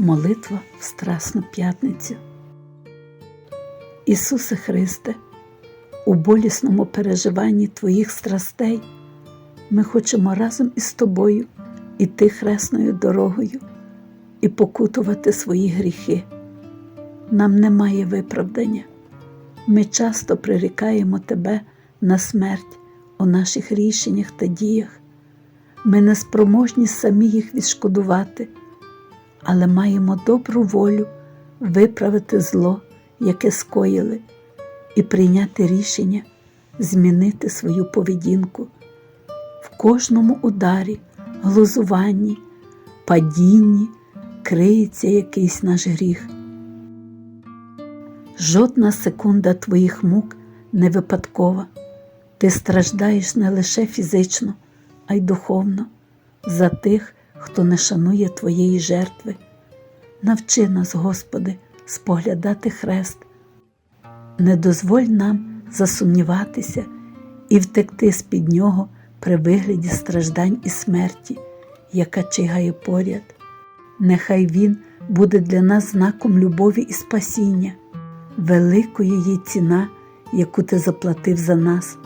Молитва в Страсну п'ятницю. Ісусе Христе, у болісному переживанні Твоїх страстей ми хочемо разом із Тобою іти хресною дорогою і покутувати свої гріхи. Нам немає виправдання. Ми часто прирікаємо Тебе на смерть у наших рішеннях та діях. Ми не спроможні самі їх відшкодувати, але маємо добру волю виправити зло, яке скоїли, і прийняти рішення змінити свою поведінку. В кожному ударі, глузуванні, падінні криється якийсь наш гріх. Жодна секунда твоїх мук не випадкова. Ти страждаєш не лише фізично, а й духовно за тих, хто не шанує твоєї жертви. Навчи нас, Господи, споглядати хрест. Не дозволь нам засумніватися і втекти з-під нього при вигляді страждань і смерті, яка чигає поряд. Нехай Він буде для нас знаком любові і спасіння, великою є ціна, яку ти заплатив за нас,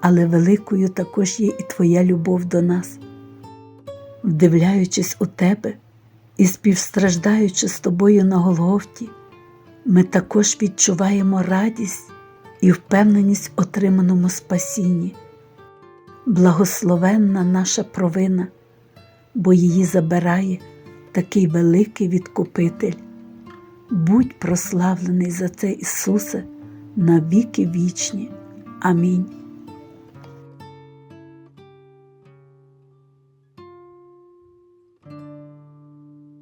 але великою також є і Твоя любов до нас. Вдивляючись у тебе і співстраждаючи з тобою на Голгофті, ми також відчуваємо радість і впевненість в отриманому спасінні. Благословенна наша провина, бо її забирає такий великий відкупитель. Будь прославлений за це, Ісусе, на віки вічні. Амінь.